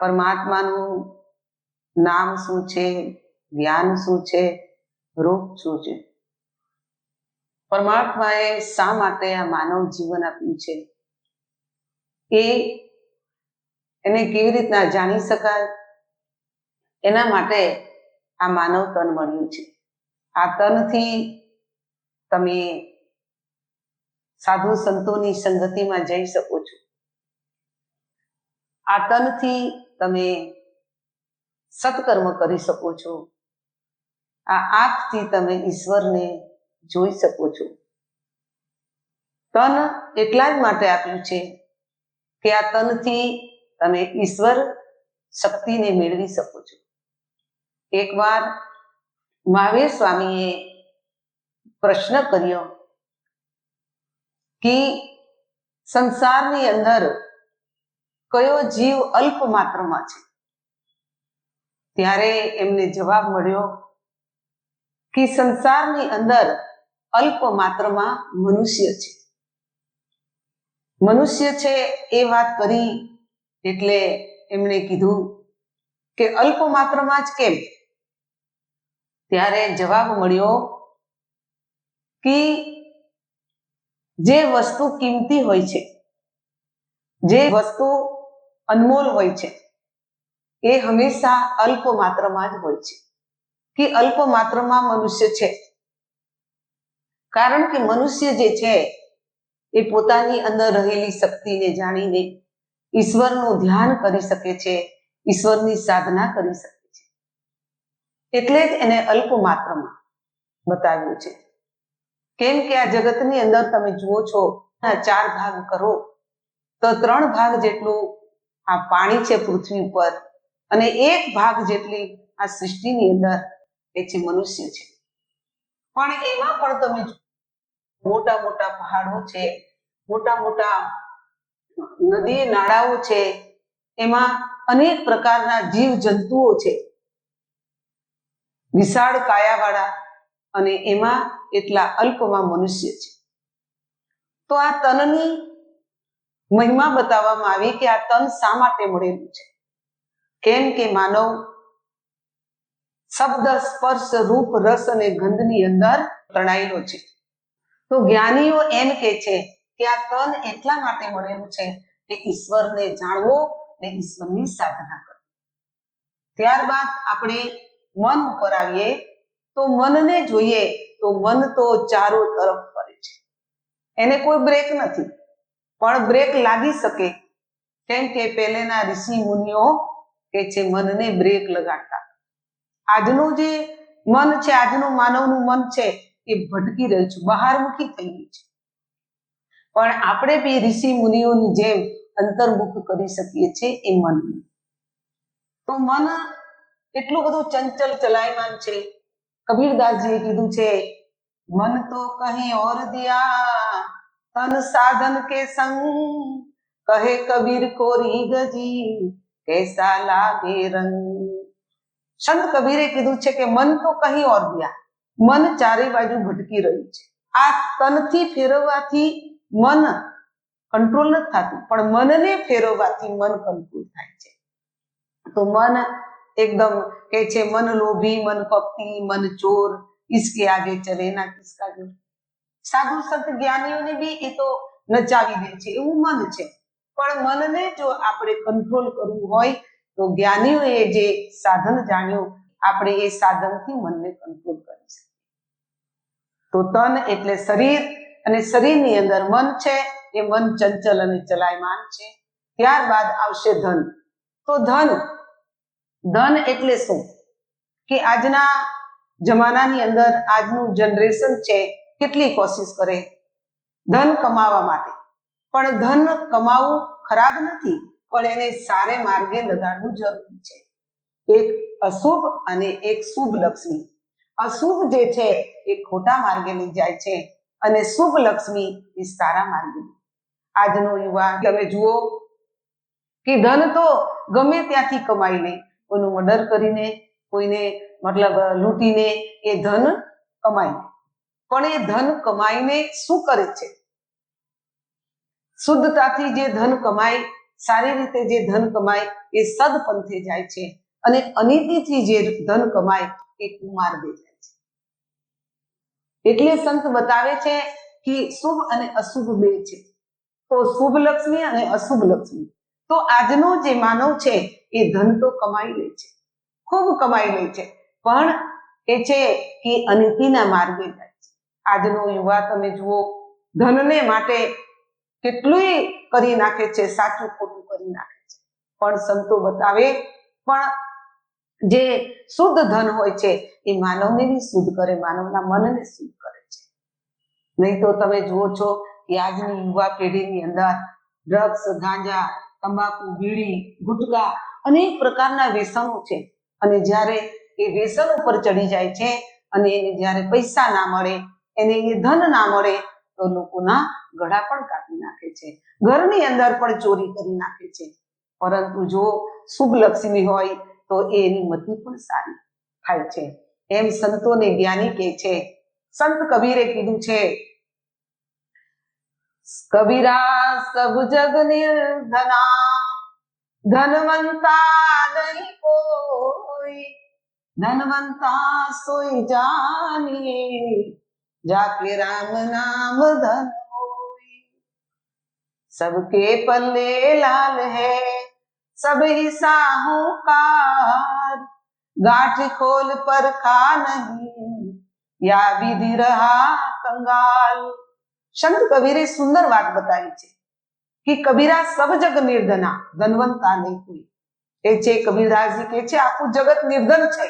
પરમાત્માનું નામ શું છે? જ્ઞાન શું છે? રૂપ શું છે? પરમાત્માએ શા માટે આ માનવ જીવન આપ્યું છે? એ એને કેવી રીતના જાણી શકાય? એના માટે આ માનવ તન મળ્યું છે. આ તનથી તમે સાધુ સંતોની સંગતિમાં જઈ શકો છો. આ તનથી તમે સત્કર્મ કરી શકો છો. આ આંખથી તમે ઈશ્વરને જોઈ શકો છો. તન એટલા જ માટે આપ્યું છે કે આ તનથી તમે ઈશ્વર શક્તિને મેળવી શકો છો. એકવાર મહાવીર સ્વામીએ પ્રશ્ન કર્યો કે સંસારની અંદર કયો જીવ અલ્પ માત્રમાં છે? ત્યારે એમને જવાબ મળ્યો કે સંસારની અંદર અલ્પ માત્રમાં મનુષ્ય છે. મનુષ્ય છે એ વાત કરી એટલે એમણે કીધું કે અલ્પ માત્રમાં જ કેમ? ત્યારે જવાબ મળ્યો કે જે વસ્તુ કિંમતી હોય છે, જે વસ્તુ અનમોલ હોય છે. એ હંમેશા અલ્પ માત્રામાં જ હોય છે. કે અલ્પ માત્રામાં મનુષ્ય છે. કારણ કે મનુષ્ય જે છે, એ પોતાની અંદર રહેલી શક્તિને જાણીને ઈશ્વરનું ધ્યાન કરી શકે છે, ઈશ્વરની સાધના કરી શકે છે. એટલે જ એને અલ્પ માત્રામાં બતાવ્યું છે. કેમ કે આ જગતની અંદર તમે જુઓ છો ચાર ભાગ કરો, તો ત્રણ ભાગ જેટલું આ પાણી છે પૃથ્વી ઉપર અને એક ભાગ જેટલી આ સૃષ્ટિની અંદર એ છે મનુષ્ય છે. પણ એમાં પણ તમે મોટા મોટા પહાડો છે, મોટા મોટા નદી નાળાઓ છે, એમાં અનેક પ્રકારના જીવ જંતુઓ છે. વિશાળ કાયાવાળા અને એમાં એટલા અલ્પમાં મનુષ્ય છે. તો આ તનની મહિમા બતાવવામાં આવી કે આ તન શા માટે મળેલું છે? કેમ કે માનવ શબ્દ, સ્પર્શ, રૂપ, રસ અને ગંધની અંદર તણાયેલો છે. તો જ્ઞાનીઓ એમ કે છે કે આ તન એટલા માટે મળેલું છે કે ઈશ્વરને જાણવો ને ઈશ્વરની સાધના કરવી. ત્યારબાદ આપણે મન ઉપર આવીએ, તો મનને જોઈએ તો મન તો ચારો તરફ ફરે છે. એને કોઈ બ્રેક નથી. પણ બ્રેક લાગી શકે. કેમ કે પહેલેના ઋષિ મુનિઓ કે છે મનને બ્રેક લગાડતા. આજનું જે મન છે, આજનું માનવનું મન છે, એ ભટકી રહ્યું છે, બહારમુખી થઈ ગયું છે. પણ આપણે બી ઋષિ મુનિઓની જેમ અંતર્મુખ કરી શકીએ છીએ એ મનને. તો મન એટલું બધું ચંચલ ચલાયમાન છે. કબીરદાસજીએ કીધું છે, મન તો કહી ઓર દિયા તન સાધન કે સંગ કહે કબીર કોરી ગજી, કેસા લાગે રંગ? સંત કબીરે કીધું છે કે મન તો કહી ઓર ગયા. મન ચારે બાજુ ભટકી રહ્યું છે. આ તનથી ફેરવવાથી મન કંટ્રોલ નથી થતું, પણ મનને ફેરવવાથી મન કંટ્રોલ થાય છે. તો મન એકદમ કે છે, મન લોભી, મન કપટી, મન ચોર ઇસકે આગે ચલે ના કિસકા સાધુ સંત જ્ઞાનીઓને બી એ તો નચાવી દે છે, એવું મન છે. પણ મનને જો આપણે કંટ્રોલ કરવું હોય, તો જ્ઞાનીઓએ જે સાધન જાણ્યું, આપણે એ સાધનથી મનને કંટ્રોલ કરી શકીએ. તો તન એટલે શરીર, અને શરીરની અંદર મન છે, એ મન ચંચલ અને ચલાયમાન છે. ત્યારબાદ આવશે ધન. તો ધન ધન એટલે શું? કે આજના જમાનાની અંદર આજનું જનરેશન છે કેટલી કોશિશ કરે? ધન કમાવા માટે. પણ ધન કમાવું ખરાબ નથી, પણ એને સારે માર્ગે લગાડવું જરૂરી છે. એક અશુભ અને એક શુભ લક્ષ્મી. અશુભ જે છે એ ખોટા માર્ગે લઈ જાય છે અને શુભ લક્ષ્મી એ સારા માર્ગે. આજનો યુવા, તમે જુઓ કે ધન તો ગમે ત્યાંથી કમાઈ લે, કોઈનું મર્ડર કરીને, કોઈને મતલબ લૂંટીને એ ધન કમાય પણ એ ધન કમાઈને શું કરે છે? શુદ્ધતાથી જે ધન કમાય, સારી રીતે જે ધન કમાય, એ સદપંથે જાય છે અને અનીતિથી જે ધન કમાય, એ કુમાર્ગે જાય છે. એટલે સંત બતાવે છે કે શુભ અને અશુભ બે છે. તો શુભ લક્ષ્મી અને અશુભ લક્ષ્મી. તો આજનો જે માનવ છે, એ ધન તો કમાઈ લે છે. ખૂબ કમાઈ લે છે. પણ એ છે કે અનીતિના માર્ગે જાય આજનો યુવા તમે જુઓ, ધનને માટે કેટલુંય કરી નાખે છે, સાચું ખોટું કરી નાખે છે. પણ સંતો બતાવે, પણ જે શુદ્ધ ધન હોય છે, એ માનવને બી શુદ્ધ કરે, માનવના મનને શુદ્ધ કરે છે. નહીં તો તમે જુઓ છો કે આજની યુવા પેઢીની અંદર ડ્રગ્સ, ગાંજા, તંબાકુ, બીડી, ગુટકા અનેક પ્રકારના વ્યસનો છે. અને જ્યારે એ વ્યસન ઉપર ચડી જાય છે અને એને જ્યારે પૈસા ના મળે એને એ ધન ના મળે તો લોકોના ગળા પણ કાપી નાખે છે. ઘરની અંદર પણ ચોરી કરી નાખે છે. પરંતુ જો શુભ લક્ષ્મી હોય તો એની મતિ પણ સારી થાય છે. એમ સંતોને જ્ઞાની કે છે. સંત કબીરે કીધું છે, કબીરા સબ જગ નિર્ધના, ધનવંતા નહીં કોઈ, ધનવંતા સોઈ જાનિએ જાકે રામ નામ ધન હોઈ सबके पल्ले लाल है सब ही साहूकार गांठ खोल पर खा नहीं યા વિધિ રહા કંગાલ સંત કબીરે સુંદર વાત બતાવી છે કે કબીરા સબ જગ નિર્ધના ધનવંતા નહીં કોઈ એ છે કબીરદાસજી કે છે આખું જગત નિર્ધન છે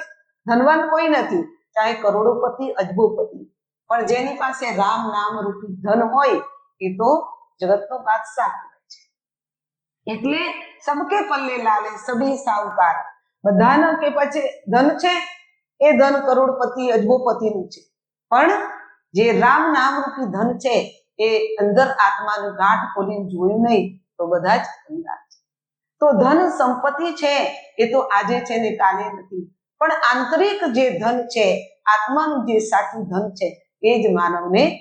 ધનવાન કોઈ નથી ચાહે કરોડોપતિ અજબોપતિ પણ જેની પાસે રામ નામ રૂપી ધન હોય, એ તો જગતનો બાદશાહ છે. એટલે સબકે પલ્લે લાલે, સભી સાહુકાર. બધાના કે પછી ધન છે, એ ધન કરોડપતિ, અજબોપતિનું છે. પણ જે રામ નામ રૂપી ધન છે, એ અંદર આત્માનું ગાંઠ ખોલીને જોયું નહીં, તો બધા જ અંધાર છે. તો ધન સંપત્તિ છે, એ તો આજે છે ને કાલે નથી. પણ આંતરિક જે ધન છે, આત્માનું જે સાચું ધન છે એ જ માનવને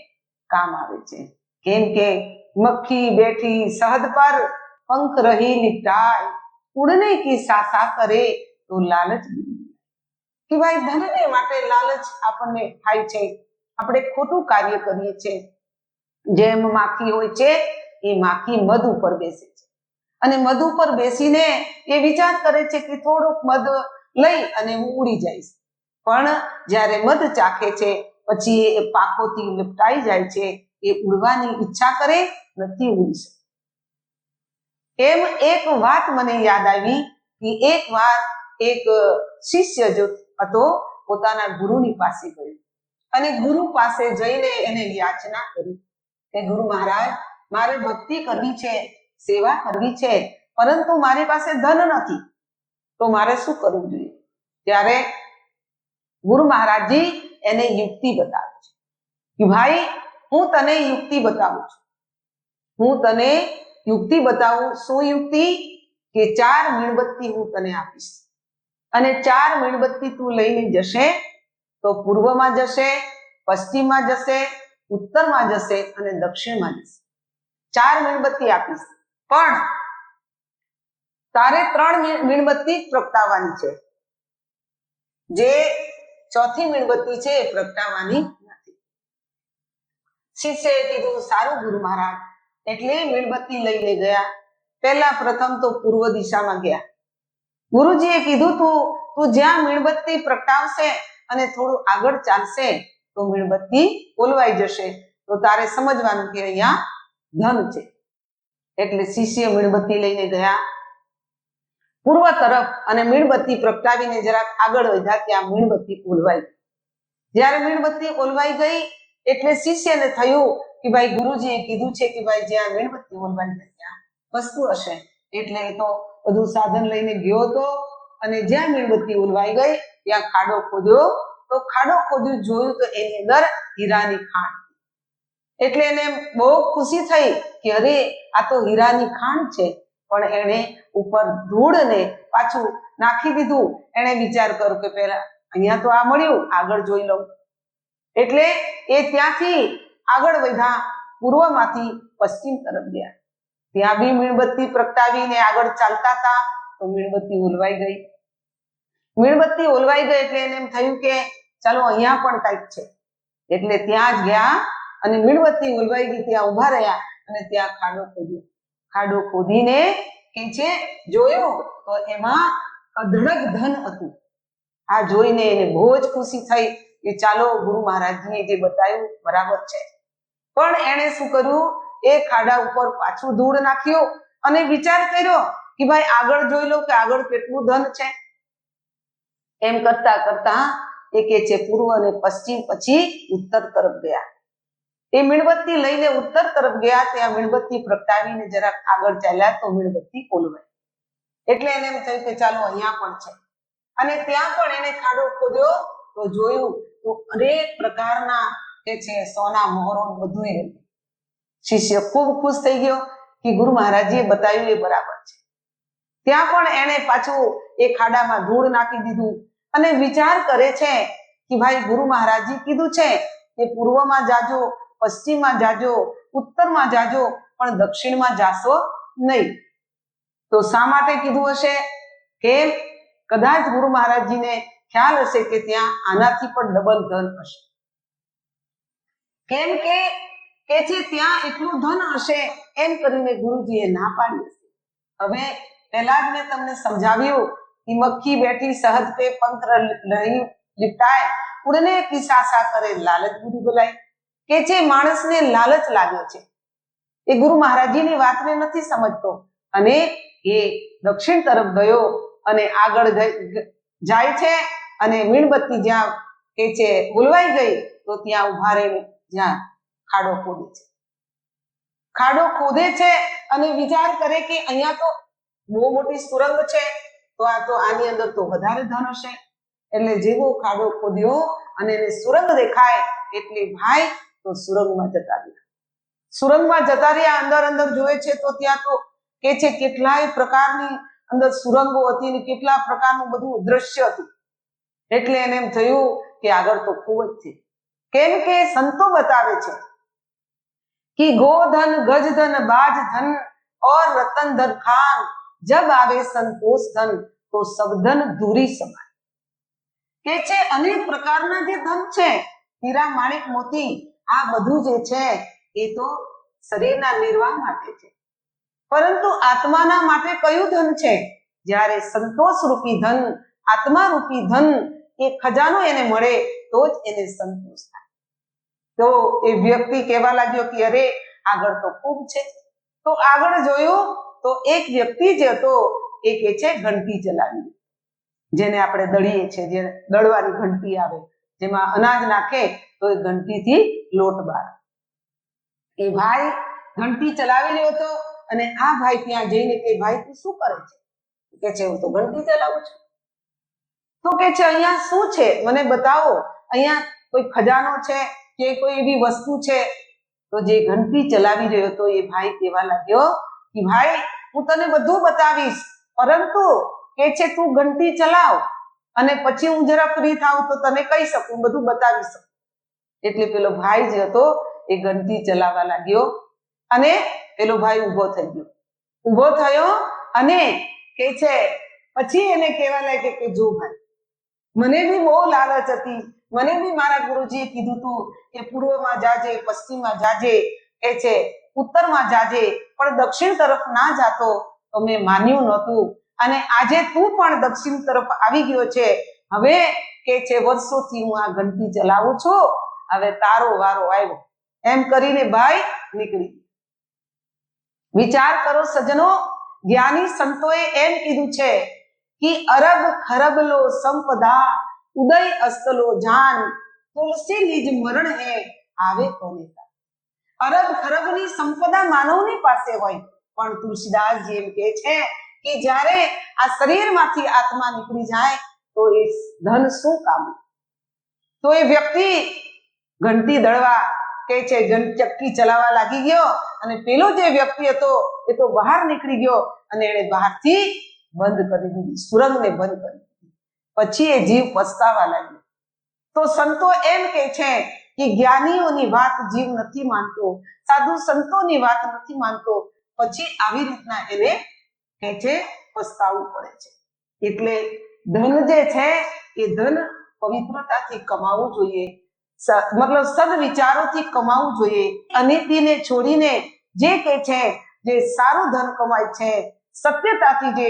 કામ આવે છે. કેમ કે મક્ખી બેઠી સહદ પર પંખ રહી નિપટાય, ઉડને કી સાસા કરે તો લાલચ કે ભાઈ ધનને માટે લાલચ આપણને થાય છે. આપણે ખોટું કાર્ય કરીએ છીએ જેમ માખી હોય છે, એ માખી મધ ઉપર બેસે છે. અને મધ ઉપર બેસીને એ વિચાર કરે છે કે થોડુંક મધ લઈ અને હું ઉડી જઈશ. પણ જ્યારે મધ ચાખે છે પછી એ પાકોથી લપટાઈ જાય છે, એ ઉડવાની ઈચ્છા કરે, નથી ઉડી શકે. એમ એક વાત મને યાદ આવી કે એક વાર એક શિષ્ય જો હતો, પોતાના ગુરુની પાસે ગયો. અને ગુરુ પાસે જઈને એને યાચના કરી કે, ગુરુ મહારાજ, મારે ભક્તિ કરવી છે, સેવા કરવી છે, પરંતુ મારી પાસે ધન નથી. તો મારે શું કરવું જોઈએ? ત્યારે ગુરુ મહારાજજી એને યુક્તિ બતાવે છે. કે ભાઈ, હું તને યુક્તિ બતાવું છું. હું તને યુક્તિ બતાવું, શું યુક્તિ? કે ચાર મીણબત્તી હું તને આપીશ. અને ચાર મીણબત્તી તું લઈને જશે તો પૂર્વમાં જશે, પશ્ચિમમાં જશે, ઉત્તરમાં જશે અને દક્ષિણમાં જશે. ચાર મીણબત્તી આપીશ. પણ તારે ત્રણ મીણબત્તી પ્રગટાવવાની છે. જે ચોથી મીણબત્તી છે એ પ્રગટાવવાની નથી. શિષ્યએ કીધું, સારું ગુરુ મહારાજ, એટલે મીણબત્તી લઈને ગયા. પહેલા પ્રથમ તો પૂર્વ દિશામાં ગયા. ગુરુજીએ કીધું, તું તું જ્યાં મીણબત્તી પ્રગટાવશે અને થોડું આગળ ચાલશે, તો મીણબત્તી ઓલવાઈ જશે. તો તારે સમજવાનું કે અહીંયા ધન છે. એટલે શિષ્ય મીણબત્તી લઈને ગયા. પૂર્વ તરફ અને મીણબત્તી પ્રગટાવીને જરાક આગળ વધ્યા ત્યાં મીણબત્તી ઓલવાઈ જ્યારે મીણબત્તી ઓલવાઈ ગઈ એટલે શિષ્યને થયું કે ભાઈ ગુરુજીએ કીધું છે કે ભાઈ જ્યાં મીણબત્તી ઓલવાઈ જાય ત્યાં વસ્તુ હશે. એટલે એ તો બધું સાધન લઈને ગયો હતો અને જ્યાં મીણબત્તી ઓલવાઈ ગઈ ત્યાં ખાડો ખોદ્યો. તો ખાડો ખોદ્યું જોયું તો એની અંદર હીરાની ખાણ. એટલે એને બહુ ખુશી થઈ કે અરે આ તો હીરાની ખાણ છે. પણ એણે ઉપર ધૂળને પાછું નાખી દીધું. એણે વિચાર કર્યો કે પેલા અહીંયા તો આ મળ્યું, આગળ જોઈ લઉં. એટલે એ ત્યાંથી આગળ વધ્યા, પૂર્વમાંથી પશ્ચિમ તરફ ગયા. ત્યાં બી મીણબત્તી પ્રગટાવીને આગળ ચાલતા હતા, તો મીણબત્તી ઓલવાઈ ગઈ. મીણબત્તી ઓલવાઈ ગઈ એટલે એને એમ થયું કે ચાલો અહીંયા પણ કંઈક છે. એટલે ત્યાં જ ગયા અને મીણબત્તી ઓલવાઈ ગઈ, ત્યાં ઊભા રહ્યા અને ત્યાં ખાડો ખોદ્યો. ખાડો ખોદીને કે જોયો તો એમાં અઢળક ધન હતું. આ જોઈને એને બહુ જ ખુશી થઈ કે ચાલો ગુરુ મહારાજજીએ જે બતાવ્યું બરાબર છે. પણ એણે શું કર્યું? એ ખાડા ઉપર પાછું ધૂળ નાખ્યો અને વિચાર કર્યો કે ભાઈ આગળ જોઈ લો કે આગળ કેટલું ધન છે. એમ કરતા કરતા એ કે છે પૂર્વ અને પશ્ચિમ પછી ઉત્તર તરફ ગયા. એ મીણબત્તી લઈને ઉત્તર તરફ ગયા ત્યાં મીણબત્તી પ્રગટાવીને જરાક આગળ ચાલ્યા તો મીણબત્તી ઓલવાઈ. એટલે એને એમ થયું કે ચાલો અહીંયા પણ છે. અને ત્યાં પણ એને ખાડો ખોદ્યો, તો જોયું તો અનેક પ્રકારના કે છે સોના મોહરો બધું એ શિષ્ય ખૂબ ખુશ થઈ ગયો કે ગુરુ મહારાજજીએ બતાવ્યું એ બરાબર છે. ત્યાં પણ એને પાછું એ ખાડામાં ધૂળ નાખી દીધું અને વિચાર કરે છે કે ભાઈ ગુરુ મહારાજજી કીધું છે કે પૂર્વમાં જાજો પશ્ચિમમાં જાજો, ઉત્તરમાં જાજો, પણ દક્ષિણમાં જાશો નહીં. તો શા માટે કીધું હશે? કે કદાચ ગુરુ મહારાજજીને ખ્યાલ હશે કે ત્યાં આનાથી પણ ડબલ ધન હશે. કેમ કે કે છે ત્યાં એટલું ધન હશે એમ કરીને ગુરુજીએ ના પાડી હશે. હવે પહેલા જ મેં તમને સમજાવ્યું કે મક્ખી બેઠી સહજ પે પંત્ર લઈ લીપટાય ઉડને પિસાસા કરે, લાલચ ગુરુ બોલાય. કે જે માણસને લાલચ લાગે છે. એ ગુરુ મહારાજજીની વાતને નથી સમજતો. અને એ દક્ષિણ તરફ ગયો અને આગળ જાય છે અને મીણબત્તી જ્યાં કે છે ભૂલવાઈ ગઈ, તો ત્યાં ઊભા રહીને જ્યાં ખાડો ખોદે છે. ખાડો ખોદે છે અને વિચાર કરે કે અહીંયા તો બહુ મોટી સુરંગ છે, તો આ તો આની અંદર તો વધારે ધન હશે. એટલે જેવો ખાડો ખોદ્યો અને એને સુરંગ દેખાય, એટલે ભાઈ તો સુરંગમાં જતા રહ્યા. સુરંગમાં જતા રહ્યા, અંદર અંદર જોવે છે તો ત્યાં તો કે છે કેટલાય પ્રકારની અંદર સુરંગો હતી અને કેટલા પ્રકારનું બધું દ્રશ્ય હતું. એટલે એને એમ થયું કે આગળ તો ખૂબ જ છે. કેમ કે સંતો બતાવે છે કે ગોધન, ગજધન બાજ ઓર રતન ધન ખાન, જબ આવે સંતોષ ધન તો સબધન ધૂરી સમાય. કે છે અનેક પ્રકારના જે ધન છે, હીરા, માણિક, મોતી આ બધું જે છે, એ તો શરીરના નિર્વાહ માટે છે. પરંતુ આત્માના માટે કયું ધન છે? જ્યારે સંતોષ રૂપી ધન આત્મા રૂપી ધન એ ખજાનો એને મળે, તો જ એને સંતોષ થાય. તો એ વ્યક્તિ કહેવા લાગ્યો કે, અરે, આગળ તો ખૂબ છે. તો આગળ જોયું, તો એક વ્યક્તિ જે હતો, એ કે છે, ઘંટી ચલાવી જેને આપણે દળીએ છીએ, જે દળવાની ઘંટી આવે, જેમાં અનાજ નાખે તો એ ઘંટીથી લોટ બાર. એ ભાઈ ઘંટી ચલાવી રહ્યો હતો અને આ ભાઈ ત્યાં જઈને કે ભાઈ તું શું કરે છે? કે છે, હું તો ઘંટી ચલાવું છું. તો કે છે, અહીંયા શું છે? મને બતાવો. અહીંયા કોઈ ખજાનો છે કે કોઈ એવી વસ્તુ છે? તો જે ઘંટી ચલાવી રહ્યો હતો, એ ભાઈ કહેવા લાગ્યો કે, ભાઈ, હું તને બધું બતાવીશ, પરંતુ કે છે, તું ઘંટી ચલાવ, અને પછી હું જરા ફ્રી થાઉં તો તને કહી શકું, બધું બતાવી શકું. એટલે પેલો ભાઈ જે હતો એ ઘંટી ચલાવવા લાગ્યો અને પેલો ભાઈ ઊભો થઈ ગયો. ઊભો થયો અને કે છે, પછી એને કહેવા લાગે કે જો ભાઈ, મને બી બહુ લાલચ હતી. મને બી મારા ગુરુજીએ કીધું હતું કે પૂર્વમાં જાજે, પશ્ચિમમાં જાજે. કે છે, ઉત્તરમાં જાજે, પણ દક્ષિણ તરફ ના જાતો તો મેં માન્યું નહોતું. અને આજે તું પણ દક્ષિણ તરફ આવી ગયો છે. હવે કે છે, વર્ષોથી હું આ ઘંટી ચલાવું છું. હવે તારો વારો આવ્યો. એમ કરીને ભાઈ નીકળી. વિચાર કરો સજનો જ્ઞાની સંતોએ એમ કીધું છે કે અરબ ખરબલો સંપદા, ઉદય અસ્તલો જાન, તુલસી નિજ મરણ હે, આવે કોને અરબ ખરબની સંપદા માનવની પાસે હોય. પણ તુલસીદાસ એમ કે છે કે જ્યારે આ શરીરમાંથી આત્મા નીકળી જાય, તો એ ધન શું કામ? તો એ વ્યક્તિ ઘંટી દળવા કે છે ચક્કી ચલાવવા લાગી ગયો. અને પેલો જે વ્યક્તિ હતો, એ તો બહાર નીકળી ગયો અને એને બહારથી બંધ કરી દીધી, સુરંગને બંધ કરી દીધી. પછી એ જીવ પસ્તાવા લાગ્યો. તો સંતો એમ કે છે કે જ્ઞાનીઓની વાત જીવ નથી માનતો, સાધુ સંતોની વાત નથી માનતો, પછી આવી રીતના એને કે છે પસ્તાવવું પડે છે. એટલે ધન જે છે, એ ધન પવિત્રતાથી કમાવવું જોઈએ. મતલબ સદવિચારોથી કમાવવું જોઈએ અનિતિને છોડીને જે કે છે, જે સારું ધન કમાય છે, સત્યતાથી જે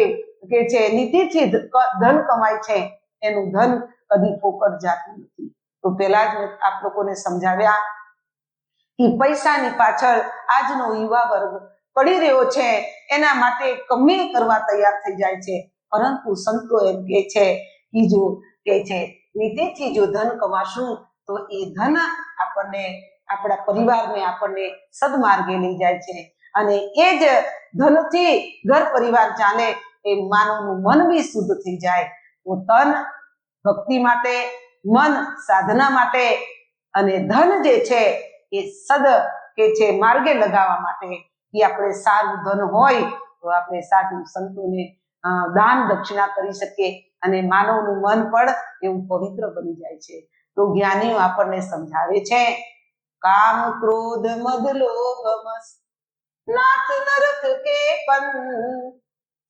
કે છે, નીતિથી ધન કમાય છે, એનું ધન કદી ફોકટ જાતું નથી. તો પેલા જ આપ લોકોને સમજાવ્યા કે પૈસાની પાછળ આજનો યુવા વર્ગ પડી રહ્યો છે, એના માટે કમી કરવા તૈયાર થઈ જાય છે. પરંતુ સંતો એમ કે છે કે જો કે છે, નીતિથી જો ધન કમાશું તો એ ધન આપણને, આપણા પરિવારને આપણને સદમાર્ગે લઈ જાય છે. અને એ જ ધનથી ઘર પરિવાર ચાલે એ માનવનું મન બી શુદ્ધ થઈ જાય. તો તન ભક્તિ માટે, મન સાધના માટે અને ધન જે છે એ સદ કે છે માર્ગે લગાવવા માટે એ આપણે સારું ધન હોય તો આપણે સાધુ સંતોને દાન દક્ષિણા કરી શકીએ અને માનવનું મન પણ એવું પવિત્ર બની જાય છે. તો જ્ઞાનીઓ આપણને સમજાવે છે, કામ ક્રોધ મદ લોભ નાથ નરક કે પન.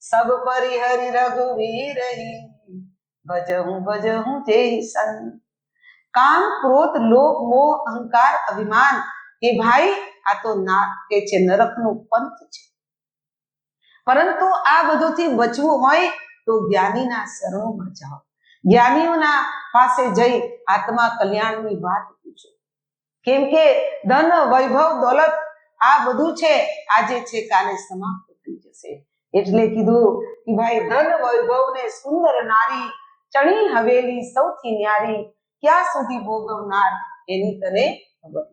સબ પરિહરી રઘુવીર ભજહું ભજહું જે સન. કામ ક્રોધ, લોભ, મોહ, અહંકાર, અભિમાન કે ભાઈ આ તો નાથ કે છે, નરકનું પંથ છે. પરંતુ આ બધુંથી બચવું હોય તો જ્ઞાનીના શરણોમાં જાઓ. જ્ઞાનીઓના પાસે જઈ આત્મા કલ્યાણની વાત પૂછો કેમ કે ધન, વૈભવ, દોલત આ બધું છે, આજે છે, કાલે સમાપ્ત થઈ જશે એટલે કીધું કે ભાઈ, ધન વૈભવ ને સુંદર નારી, ચણી હવેલી સૌથી ન્યારી, ક્યાં સુધી ભોગવનાર એની તને ખબર.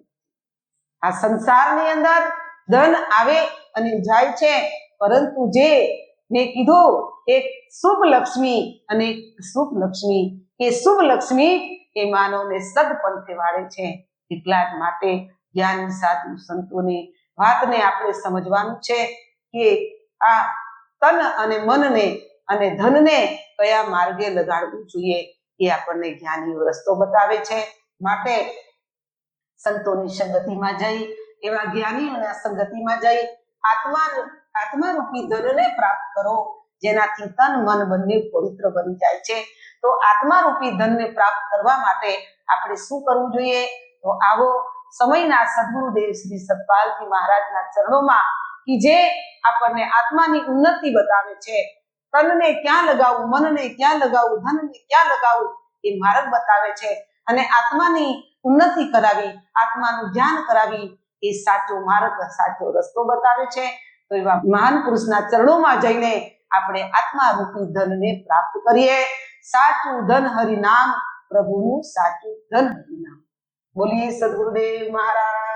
આ સંસારની અંદર ધન આવે અને જાય છે, પરંતુ જે મેં કીધું એક શુભ લક્ષ્મી અને શુભ લક્ષ્મી. એ શુભ લક્ષ્મી એ માનવને સદપંથે વાળે છે. એટલા માટે જ્ઞાન સાધુ સંતોની વાતને આપણે સમજવાનું છે કે આ તન અને મનને અને ધનને કયા માર્ગે લગાડવું જોઈએ એ આપણને જ્ઞાનીઓ રસ્તો બતાવે છે. માટે સંતોની સંગતિમાં જઈ, એવા જ્ઞાનીઓના સંગતિમાં જઈ આત્મા આત્મારૂપી ધનને પ્રાપ્ત કરો. જેનાથી તન મન બંને પવિત્ર બની જાય છે. તો આત્મારૂપી ધનને પ્રાપ્ત કરવા માટે આપણે શું કરવું જોઈએ? તો આવો સમયના સદગુરુદેવ શ્રી સતપાલજી મહારાજના ચરણોમાં કે જે આપણને આત્માની ઉન્નતિ બતાવે છે, તનને ક્યાં લગાવવું મનને ક્યાં લગાવવું ધનને ક્યાં લગાવવું એ માર્ગ બતાવે છે. અને આત્માની ઉન્નતિ કરાવી, આત્માનું ધ્યાન કરાવી એ સાચો માર્ગ, સાચો રસ્તો બતાવે છે. તો એવા મહાન પુરુષના ચરણોમાં જઈને આપણે આત્મા રૂપી ધનને પ્રાપ્ત કરીએ. સાચું ધન હરિનામ, પ્રભુનું સાચું ધન હરિનામ. બોલીએ સદગુરુદેવ મહારાજ.